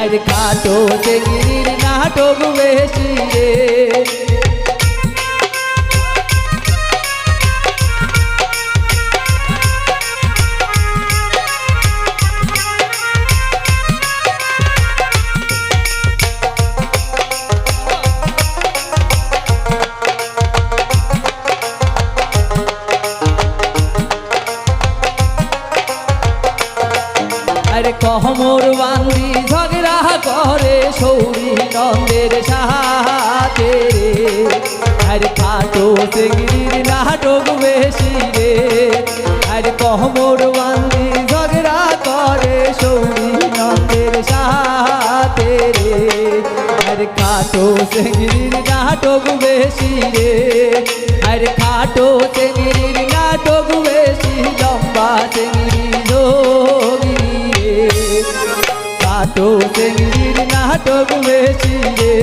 আর কাটো চেঙ্গির নাটক বেশি রে। আরে কহমর বান্দি ঝগড়া করে সৌরি নন্দের সাহাতে আরে খাটো চেঙ্গির নাটক বেশি রে। আরে কহমর বান্দি ঝগড়া করে সৌরি নন্দের সাহাতে রে। আরে খাটো চেঙ্গির নাটক বেশি রে। আরে খাটো চেঙ্গির নাটক বেশি, লম্বা চেঙ্গির কাটো চেঙ্গির নাটক বেশি রে।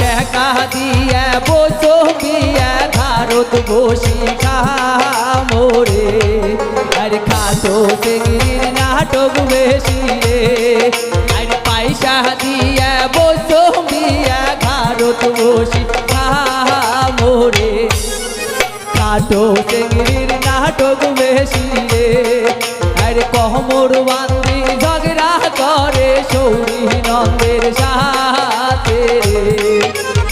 টাকা দিয়া বসো বিয়া ভারত বসি মোরে আরে খাটো চেঙ্গির নাটক বেশি রে আরে পয়সা দিয়া বসো বিয়া ভারত বসি মোরে কাটো চেঙ্গির নাটক বেশি রে আরে কহমর বান্দি ঝগড়া করে সৌরি নন্দের সাথে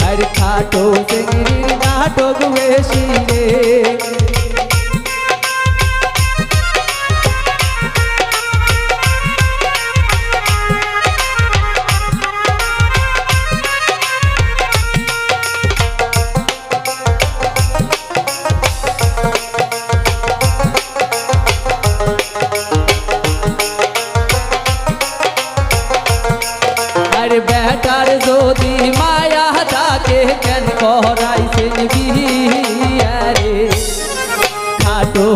আরে খাটো চেঙ্গির নাটক বেশি রে।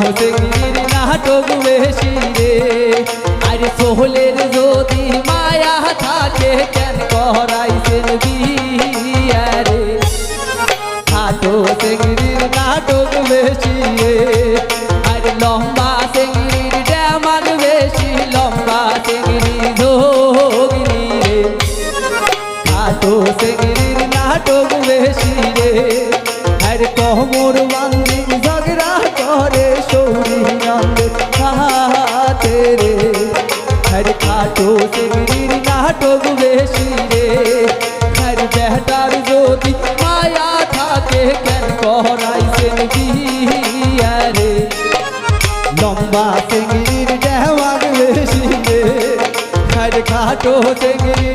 খাটো চেঙ্গির নাটক বেশি রে আরে সোহলের যদি মায়া থাকে কেন করাইছেন বিয়া রে খাটো চেঙ্গির নাটক বেশি রে আর লম্বা চেঙ্গির ড্যামান বেশি লম্বা চেঙ্গিরি ধোগিনি রে খাটো চেঙ্গির নাটক বেশি রে আর কহমর বান্দি ঝগড়া করে সৌরি নন্দের হাতে রে আর খাটো চেঙ্গির নাটক বেশি রে আর বেটার যদি মায়া থাকে কেন করাইছেন বিয়া রে লম্বা চেঙ্গির দেওয়ার বেশি রে আর খাটো চেঙ্গির